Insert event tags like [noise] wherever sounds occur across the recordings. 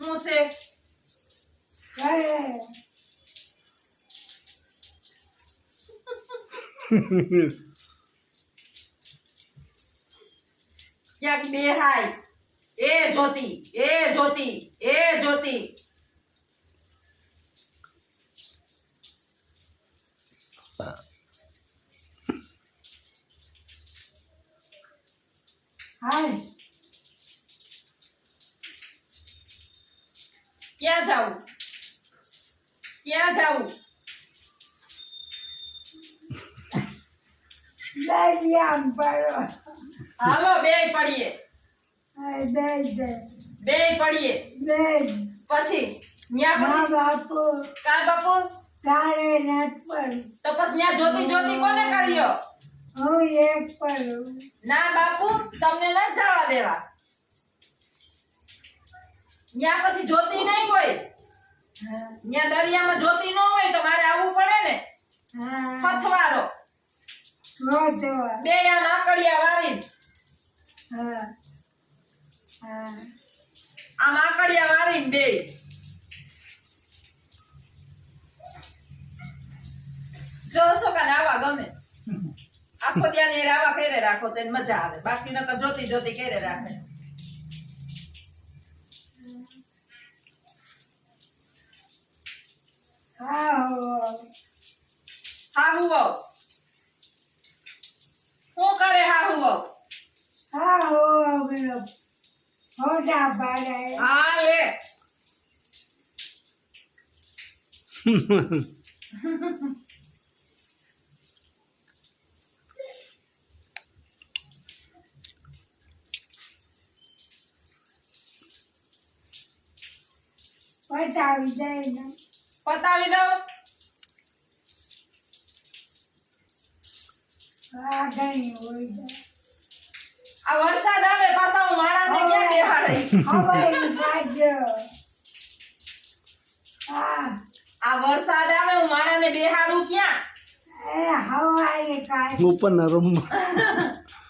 શું છે? ક્યાંક [laughs] ક્યાંક બેહાય. એ જ્યોતિ એ જ્યોતિ એ જ્યોતિ. હાય. ક્યાં જાવું ક્યાં જાવું દરિયામ પડો. હાલો બે પડીએ. બે પડીએ. પછી ન્યા બાપુ. કા બાપુ? તારે નથ તો પછી ન્યા જોતી જ્યોતિ કોને કર્યો? હું એક પડું ના બાપુ તમને ન જવા દેવા. ન્યા પછી જોતી નહીં હોય. ત્યાં દરિયામાં જોતી ન હોય તો મારે આવવું પડે ને. હા. પથવારો. બે આ નાકડિયા વાળી. હા. હા. આ માકડિયા વાળી બે. જો અશોકાને આવા ગમે. [laughs] આખો ત્યાં ને આવા ફેરે રાખો તેને મજા આવે. બાકી નકર જોતી જોતી કેરે રાખે. હા હો હાહુ વહુ શું કરે હાહુ વહુ હા હો પેલો ફોટા પાડાય હા લે પટાવી દે ને પતાવી દઉં. આ ઘણી હોય. છે આ વરસાદ આવે પાછા હું માણસને ક્યાં બેહાડે? આ વરસાદ આવે હું માણસને બેહાડું ક્યાં? એ હવાઈ કાઢ.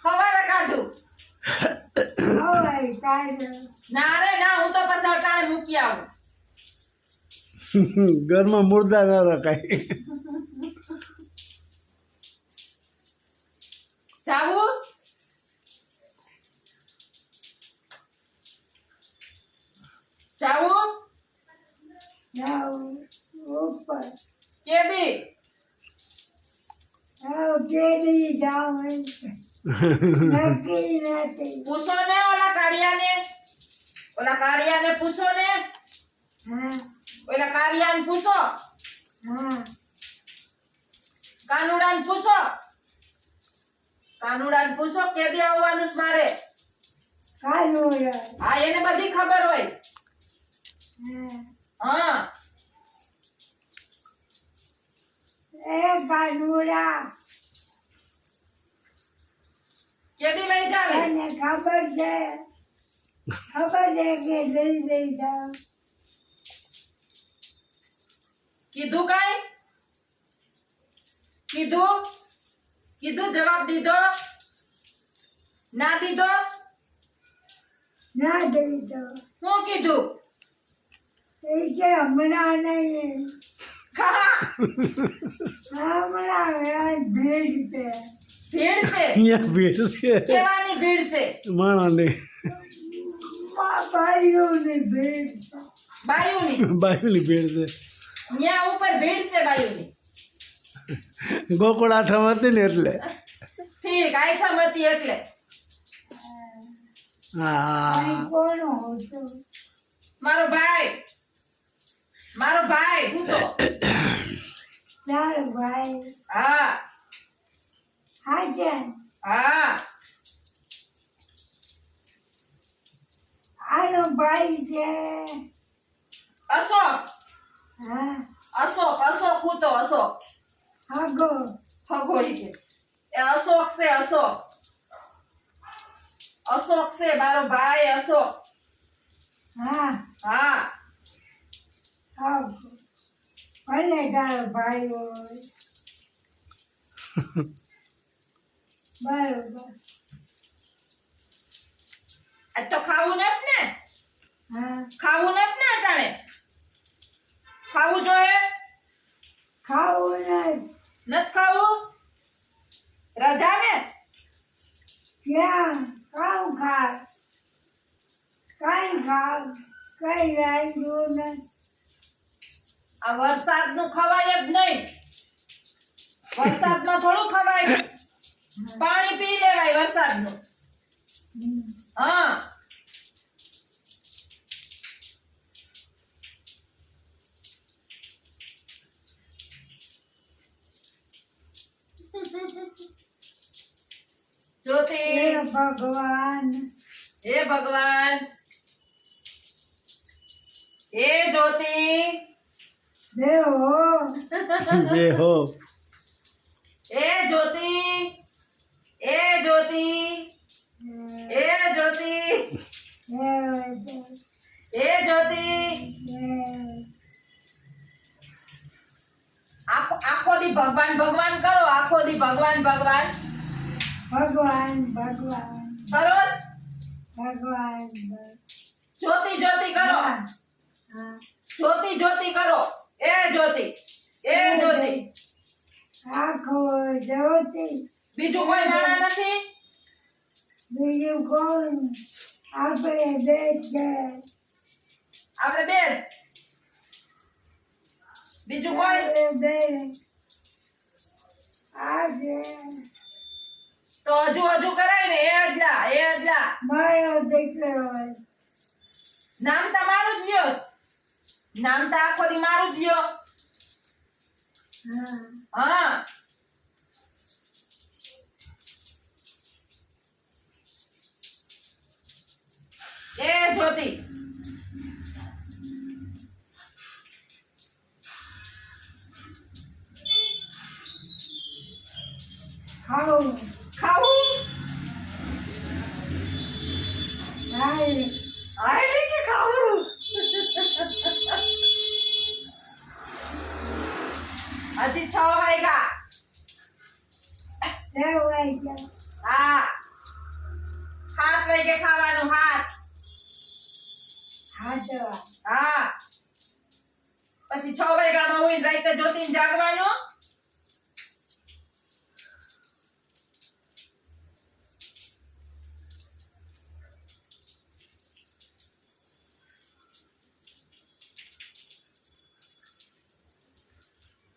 સવારે કાઢું. ના રે ના હું તો પછી અટાણે મૂકી આવું. ઘરમાં મુર્દા ન રખાય. જાવું? જાવું? જાઓ ઉપર. કેદી? જાઓ કેદી જાઓ નક્કી નથી. પૂછો ને ઓલા કાળિયાને. ઓલા કાળિયાને પૂછો ને. હા. ઓલા કાળિયાને પૂછો. હમ કાનુડાને પૂછો. કાનુડાને પૂછો કેદી આવવાનું છે મારે? હા એને બધી ખબર હોય. હા હા. એ કાનુડા કેદી લઈ જાવે? ખબર છે? ખબર છે કે દઈ દઈ જાઓ કીધું કઈ? કીધું? કીધું? જવાબ દીધો? ના દીધો? ના દીધો. શું કીધું? એ કે હમણાં નહીં હમણાં ભીડ છે. ભીડ છે? અહીંયા ભીડ છે. કેવાની ભીડ છે? માણસને મા ભાઈઓની ભીડ છે. બાયુની? બાયુની ભીડ છે. ન્યા ઉપર ભીડ છે બાયુની ગોકુળ આઠમ હતી ને એટલે. ઠીક આઠમ હતી એટલે. મારો ભાઈ. મારો ભાઈ. હું તો ભાઈ. હા. હા જેન હા. આનો ભાઈ છે. અશોક. હા. અશોક અશોક હું તો અશોક હગો હગો કે. એ અશોક છે અશોક. અશોક છે મારો ભાઈ અશોક. હા. હા. હા. ભલે તારો ભાઈ હોય બરોબર. આજ તો ખાવું નથી ને? હા. ખાવું નથી ને અટાણે? ખાવું જોઈએ? ખાવું નહીં નથી ખાવું? રજા ને ક્યાં? કામ ખા કઈ ખાવ? કઈ રાખ્યું ને? આ વરસાદનું ખવાય જ નહીં. વરસાદમાં થોડું ખવાય. પાણી પી લેવાય વરસાદનું. હા. જ્યોતિ હે ભગવાન. હે ભગવાન. હે જ્યોતિ. દેવો જે હો. એ જ્યોતિ. એ જ્યોતિ. એ જ્યોતિ. એ જ્યોતિ. આખો આખો દી ભગવાન ભગવાન કરો આખો દી ભગવાન ભગવાન. ભગવાન ભગવાન. કરો ભગવાન જ્યોતિ જ્યોતિ કરો. જ્યોતિ જ્યોતિ કરો. એ જ્યોતિ. એ જ્યોતિ. આખો જ્યોતિ. બીજું કોઈ નાણા નથી? બીજું કોણ? આપણે બે આપણે બે જ. બીજું કોઈ? આજે તો હજુ હજુ કરાય ને એ અડલા એ અડલા મારો દીકરો નામ તમારું જ લ્યો. નામ તો આખો દી મારું જ લ્યો. હા. એ જ્યોતિ. ખાવું. ખાવું? આરે કે ખાવું? હજી છ વાગ્યા. છે હા. સાત વાગે ખાવાનું હાથ. હાચવા હા. પછી છ વાગ્યામાં હું રાતે જોતીને જાગવાનું.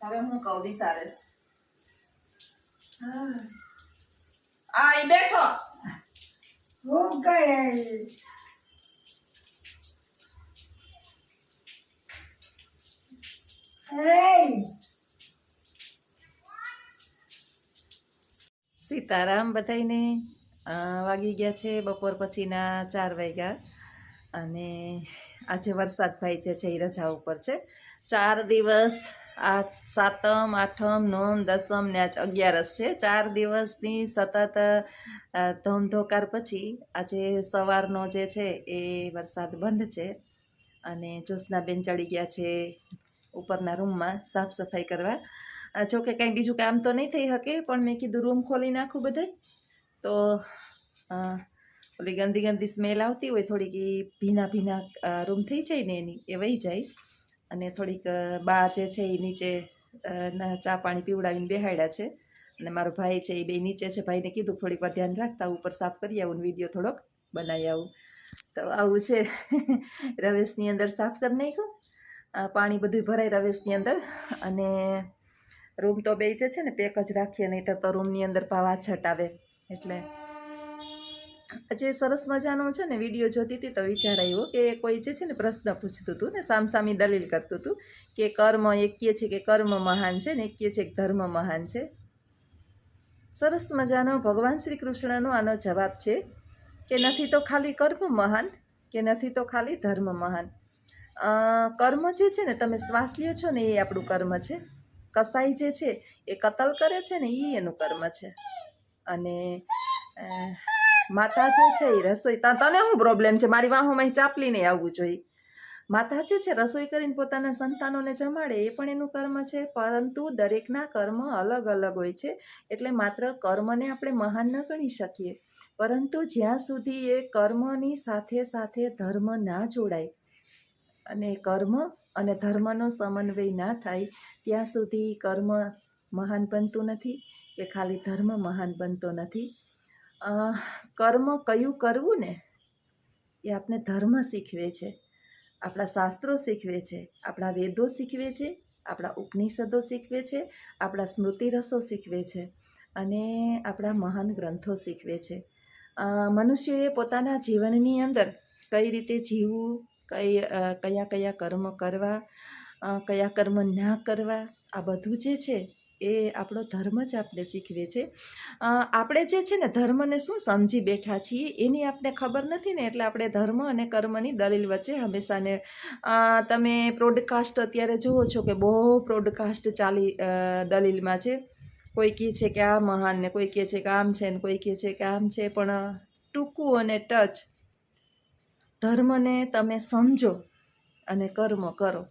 હવે હું કહું હા આ ઈ બેઠો હું કરે સીતારામ બધાઈને વાગી ગયા છે બપોર પછીના ચાર વાગ્યા અને આજે વરસાદ ભાઈ જે છે એ રજા ઉપર છે. ચાર દિવસ આ સાતમ, આઠમ, નોમ, દસમ ને આજ અગિયારસ છે. ચાર દિવસની સતત ધોમધોકાર પછી આજે સવારનો જે છે એ વરસાદ બંધ છે અને જ્યોત્સનાબેન ચડી ગયા છે ઉપરના રૂમમાં સાફ સફાઈ કરવા. જોકે કંઈ બીજું કામ તો નહીં થઈ શકે, પણ મેં કીધું રૂમ ખોલી નાખું બધાય. તો ઓલી ગંદી ગંદી સ્મેલ આવતી હોય, થોડીક ભીના ભીના રૂમ થઈ જાય ને એની, એ વહી જાય. અને થોડીક બા જે છે એ નીચે ચા પાણી પીવડાવીને બેહાડ્યા છે. અને મારો ભાઈ છે એ બે નીચે છે. ભાઈને કીધું થોડીક વાર ધ્યાન રાખતા ઉપર સાફ કરી આવું વીડિયો થોડોક બનાવી આવું. તો આવું છે. [laughs] રવેશની અંદર સાફ કરી નાખ્યું. પાણી બધું ભરાય રવેશની અંદર. અને રૂમ તો બે છે ને, પેક જ રાખીએ નહીં તો રૂમની અંદર પાવા છટ આવે એટલે આજે સરસ મજાનો છે ને વીડિયો જોતી હતી તો વિચાર આવ્યો કે કોઈ જે છે ને પ્રશ્ન પૂછતું હતું ને, સામસામી દલીલ કરતું હતું કે કર્મ એક છે કે કર્મ મહાન છે ને, એક છે કે ધર્મ મહાન છે. સરસ મજાનો, ભગવાન શ્રી કૃષ્ણનો આનો જવાબ છે કે નથી તો ખાલી કર્મ મહાન કે નથી તો ખાલી ધર્મ મહાન. કર્મ જે છે ને, તમે શ્વાસ લ્યો છો ને, એ આપણું કર્મ છે. કસાઈ જે છે એ કતલ કરે છે ને એ એનું કર્મ છે. અને માતા જે છે એ રસોઈ તને શું પ્રોબ્લેમ છે? મારી વાહોમાં ચાપલીને આવવું જોઈએ. માતા જે છે રસોઈ કરીને પોતાના સંતાનોને જમાડે, એ પણ એનું કર્મ છે, પરંતુ દરેકના કર્મ અલગ અલગ હોય છે, એટલે માત્ર કર્મને આપણે મહાન ન ગણી શકીએ. પરંતુ જ્યાં સુધી એ કર્મની સાથે સાથે ધર્મ ના જોડાય અને કર્મ અને ધર્મનો સમન્વય ના થાય, ત્યાં સુધી કર્મ મહાન બનતું નથી, કે ખાલી ધર્મ મહાન બનતો નથી. કર્મ કયું કરવું ને એ આપણે ધર્મ શીખવે છે. આપણા શાસ્ત્રો શીખવે છે, આપણા વેદો શીખવે છે, આપણા ઉપનિષદો શીખવે છે, આપણા સ્મૃતિરસો શીખવે છે અને આપણા મહાન ગ્રંથો શીખવે છે. મનુષ્યએ પોતાના જીવનની અંદર કઈ રીતે જીવવું, કઈ કયા કયા કર્મ કરવા કયા કર્મ ના કરવા, આ બધું જે છે એ આપણો ધર્મ જ આપણે શીખવે છે. આપણે જે છે ને ધર્મને શું સમજી બેઠા છીએ એની આપણે ખબર નથી ને, એટલે આપણે ધર્મ અને કર્મની દલીલ વચ્ચે હંમેશાને તમે પ્રોડકાસ્ટ અત્યારે જુઓ છો કે બહુ પ્રોડકાસ્ટ ચાલી દલીલમાં છે. કોઈ કહે છે કે આ મહાન ને, કોઈ કહે છે કે આમ છે ને, કોઈ કહે છે કે આમ છે, પણ ટૂંકું અને ટચ ધર્મને તમે સમજો અને કર્મ કરો.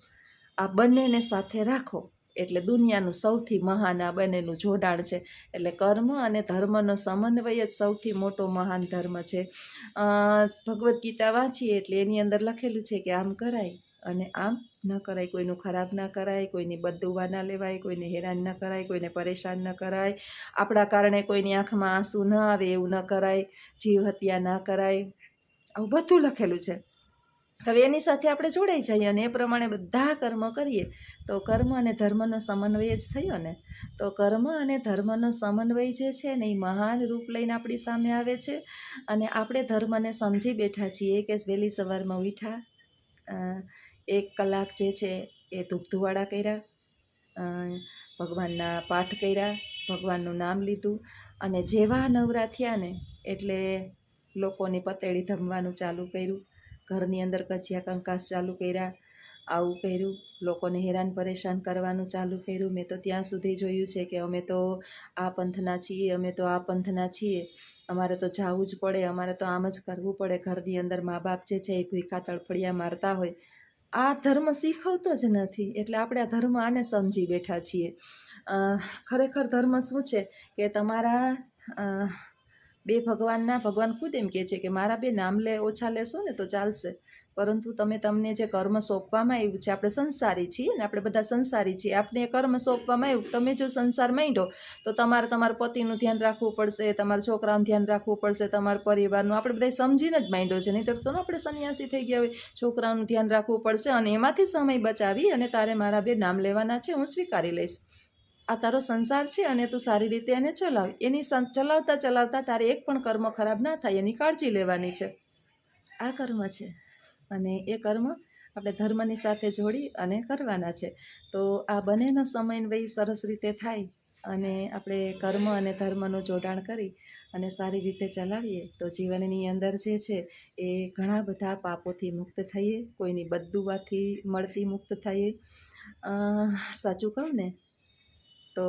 આ બંનેને સાથે રાખો. એટલે દુનિયાનું સૌથી મહાન આ બંનેનું જોડાણ છે. એટલે કર્મ અને ધર્મનો સમન્વય જ સૌથી મોટો મહાન ધર્મ છે. ભગવદ્ ગીતા વાંચીએ એટલે એની અંદર લખેલું છે કે આમ કરાય અને આમ ન કરાય. કોઈનું ખરાબ ના કરાય, કોઈની બદુવા ના લેવાય, કોઈને હેરાન ન કરાય, કોઈને પરેશાન ન કરાય. આપણા કારણે કોઈની આંખમાં આંસુ ન આવે એવું ન કરાય, જીવ હત્યા ના કરાય. આવું બધું લખેલું છે. હવે એની સાથે આપણે જોડાઈ જઈએ અને એ પ્રમાણે બધા કર્મ કરીએ. તો કર્મ અને ધર્મનો સમન્વય જ થયો ને. તો કર્મ અને ધર્મનો સમન્વય જે છે ને, એ મહાન રૂપ લઈને આપણી સામે આવે છે. અને આપણે ધર્મને સમજી બેઠા છીએ કે વહેલી સવારમાં ઉઠા એક કલાક જે છે એ ધૂપધુવાળા કર્યા ભગવાનના પાઠ કર્યા, ભગવાનનું નામ લીધું. અને જેવા નવરા થયા ને, એટલે લોકોની પતેડી ધમવાનું ચાલુ કર્યું. ઘરની અંદર કજિયા કંકાસ ચાલુ કર્યા. આવું કર્યું. લોકોને હેરાન પરેશાન કરવાનું ચાલુ કર્યું. મેં તો ત્યાં સુધી જોયું છે કે અમે તો આ પંથના છીએ, અમે તો આ પંથના છીએ. અમારે તો જવું જ પડે, અમારે તો આમ જ કરવું પડે. ઘરની અંદર મા બાપ જે છે એ ભૂખા તડફડિયા મારતા હોય. આ ધર્મ શીખવતો જ નથી. એટલે આપણે આ ધર્મ આને સમજી બેઠા છીએ. ખરેખર ધર્મ શું છે? કે તમારા બે ભગવાનના ભગવાન ખુદ એમ કહે છે કે મારા બે નામ લે, ઓછા લેશો ને તો ચાલશે. પરંતુ તમે તમને જે કર્મ સોંપવામાં આવ્યું છે, આપણે સંસારી છીએ ને આપણે બધા સંસારી છીએ આપણે કર્મ સોંપવામાં આવ્યું, તમે જો સંસાર માંડો તો તમારે તમારા પતિનું ધ્યાન રાખવું પડશે, તમારા છોકરાનું ધ્યાન રાખવું પડશે, તમારા પરિવારનું, આપણે બધા સમજીને જ માંડ્યો છે, નહીંતર તો આપણે સંન્યાસી થઈ ગયા હોય. છોકરાનું ધ્યાન રાખવું પડશે અને એમાંથી સમય બચાવી અને તારે મારા બે નામ લેવાના છે, હું સ્વીકારી લઈશ. આ તારો સંસાર છે અને તું સારી રીતે એને ચલાવ. એની ચલાવતા ચલાવતા તારે એક પણ કર્મ ખરાબ ના થાય, એની કાળજી લેવાની છે. આ કર્મ છે અને એ કર્મ આપણે ધર્મની સાથે જોડી અને કરવાના છે. તો આ બંનેનો સમન્વય સરસ રીતે થાય અને આપણે કર્મ અને ધર્મનું જોડાણ કરી અને સારી રીતે ચલાવીએ, તો જીવનની અંદર જે છે એ ઘણા બધા પાપોથી મુક્ત થઈએ, કોઈની બદુવાથી મળતી મુક્ત થઈએ. સાચું કહું ને? તો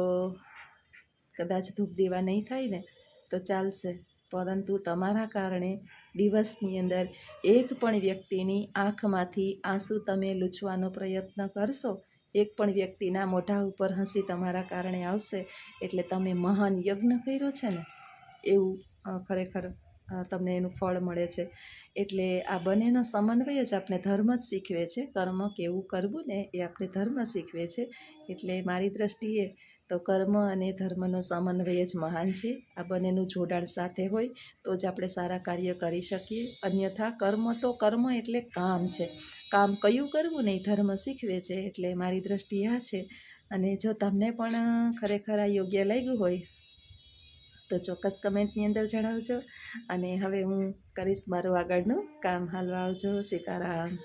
કદાચ ધૂપ દેવા નહીં થાય ને, તો ચાલશે. પરંતુ તમારા કારણે દિવસની અંદર એક પણ વ્યક્તિની આંખમાંથી આંસુ તમે લૂછવાનો પ્રયત્ન કરશો, એક પણ વ્યક્તિના મોઢા ઉપર હસી તમારા કારણે આવશે, એટલે તમે મહાન યજ્ઞ કર્યો છે ને? એવું ખરેખર તમને એનું ફળ મળે છે. એટલે આ બંનેનો સમન્વય જ આપણે ધર્મ જ શીખવે છે. કર્મ કેવું કરવું ને એ આપણે ધર્મ શીખવે છે. એટલે મારી દ્રષ્ટિએ તો કર્મ અને ધર્મનો સમન્વય જ મહાન છે. આ બંનેનું જોડાણ સાથે હોય તો જ આપણે સારા કાર્ય કરી શકીએ. અન્યથા કર્મ તો કર્મ એટલે કામ છે. કામ કયું કરવું નહીં ધર્મ શીખવે છે એટલે મારી દ્રષ્ટિએ આ છે. અને જો તમને પણ ખરેખર આ યોગ્ય લાગ્યું હોય તો ચોક્કસ કમેન્ટની અંદર જણાવજો. અને હવે હું કરીશ મારું આગળનું કામ. હાલવા આવજો. સીતારામ.